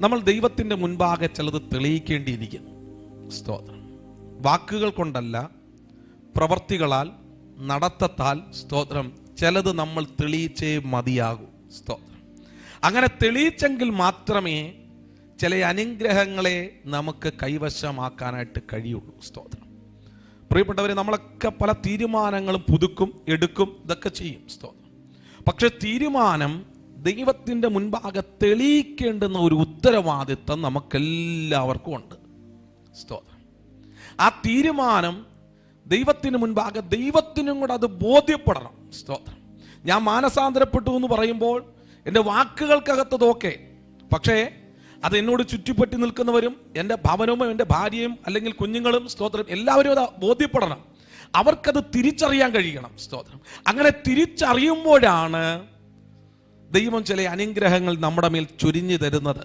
നമ്മൾ ദൈവത്തിന്റെ മുൻപാകെ ചിലത് തെളിയിക്കേണ്ടിയിരിക്കുന്നു. സ്തോത്രം. വാക്കുകൾ കൊണ്ടല്ല പ്രവർത്തികളാൽ നടത്തത്താൽ സ്തോത്രം ചിലത് നമ്മൾ തെളിയിച്ചേ മതിയാകൂ. സ്തോത്രം. അങ്ങനെ തെളിയിച്ചെങ്കിൽ മാത്രമേ ചില അനുഗ്രഹങ്ങളെ നമുക്ക് കൈവശമാക്കാനായിട്ട് കഴിയുള്ളൂ. സ്തോത്രം. പ്രിയപ്പെട്ടവരെ നമ്മളൊക്കെ പല തീരുമാനങ്ങളും പുതുക്കും എടുക്കും ഇതൊക്കെ ചെയ്യും. സ്തോത്രം. പക്ഷെ തീരുമാനം ദൈവത്തിന്റെ മുൻപാകെ തെളിയിക്കേണ്ടുന്ന ഒരു ഉത്തരവാദിത്വം നമുക്കെല്ലാവർക്കും ഉണ്ട്. സ്തോത്രം. ആ തീരുമാനം ദൈവത്തിന് മുൻപാകെ ദൈവത്തിനും കൂടെ അത് ബോധ്യപ്പെടണം. സ്തോത്രം. ഞാൻ മാനസാന്തരപ്പെട്ടു എന്ന് പറയുമ്പോൾ എന്റെ വാക്കുകൾക്കകത്തതൊക്കെ പക്ഷേ അത് എന്നോട് ചുറ്റിപ്പറ്റി നിൽക്കുന്നവരും എന്റെ ഭവനവും എന്റെ ഭാര്യയും അല്ലെങ്കിൽ കുഞ്ഞുങ്ങളും സ്തോത്രം എല്ലാവരും അത് ബോധ്യപ്പെടണം. അവർക്കത് തിരിച്ചറിയാൻ കഴിയണം. സ്തോത്രം. അങ്ങനെ തിരിച്ചറിയുമ്പോഴാണ് ദൈവം ചില അനുഗ്രഹങ്ങൾ നമ്മുടെ മേൽ ചുരിഞ്ഞു തരുന്നത്